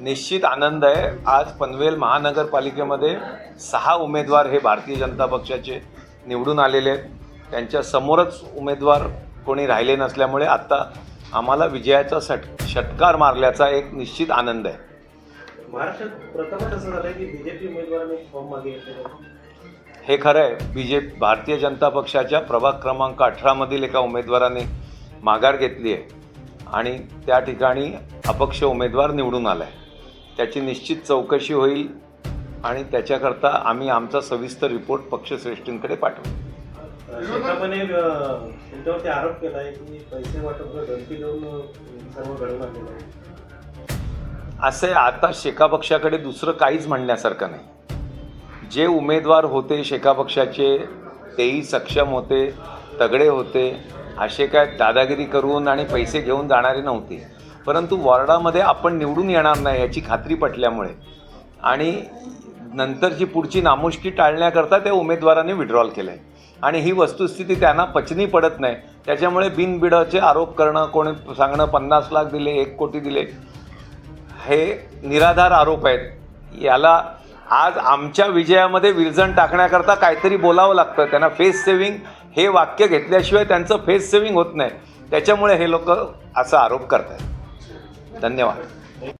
निश्चित आनंद आहे. आज पनवेल महानगरपालिकेमध्ये सहा उमेदवार हे भारतीय जनता पक्षाचे निवडून आलेले आहेत. त्यांच्या समोरच उमेदवार कोणी राहिले नसल्यामुळे आत्ता आम्हाला विजयाचा षट षटकार मारल्याचा एक निश्चित आनंद आहे. महाराष्ट्रात प्रथमच असं झालंय की बीजेपी उमेदवाराने फॉर्म मागे घेतलेला हे खरं आहे. बी जे भारतीय जनता पक्षाच्या प्रभाग क्रमांक अठरामधील एका उमेदवाराने माघार घेतली आहे. आणि त्या ठिकाणी अपक्ष उमेदवार निवडून आला आहे त्याची निश्चित चौकशी होईल आणि त्याच्याकरता आम्ही आमचा सविस्तर रिपोर्ट पक्षश्रेष्ठींकडे पाठवू. की पैसे वाटप असे आता शेका पक्षाकडे दुसरं काहीच म्हणण्यासारखं नाही. जे उमेदवार होते शेका पक्षाचे तेही सक्षम होते तगडे होते. असे काय दादागिरी करून आणि पैसे घेऊन जाणारे नव्हते. परंतु वॉर्डामध्ये आपण निवडून येणार नाही याची खात्री पटल्यामुळे. आणि नंतरची पुढची नामुष्की टाळण्याकरता त्या उमेदवाराने विड्रॉल केलं आहे आणि ही वस्तुस्थिती त्यांना पचनी पडत नाही. त्याच्यामुळे बिनबिडाचे आरोप करणं कोणी सांगणं पन्नास लाख दिले एक कोटी दिले हे निराधार आरोप आहेत. याला आज आमच्या विजयामध्ये विरजण टाकण्याकरता काहीतरी बोलावं लागतं. त्यांना फेस सेविंग हे वाक्य घेतल्याशिवाय त्यांचं फेस सेविंग होत नाही. त्याच्यामुळे हे लोक असा आरोप करत आहेत धन्यवाद.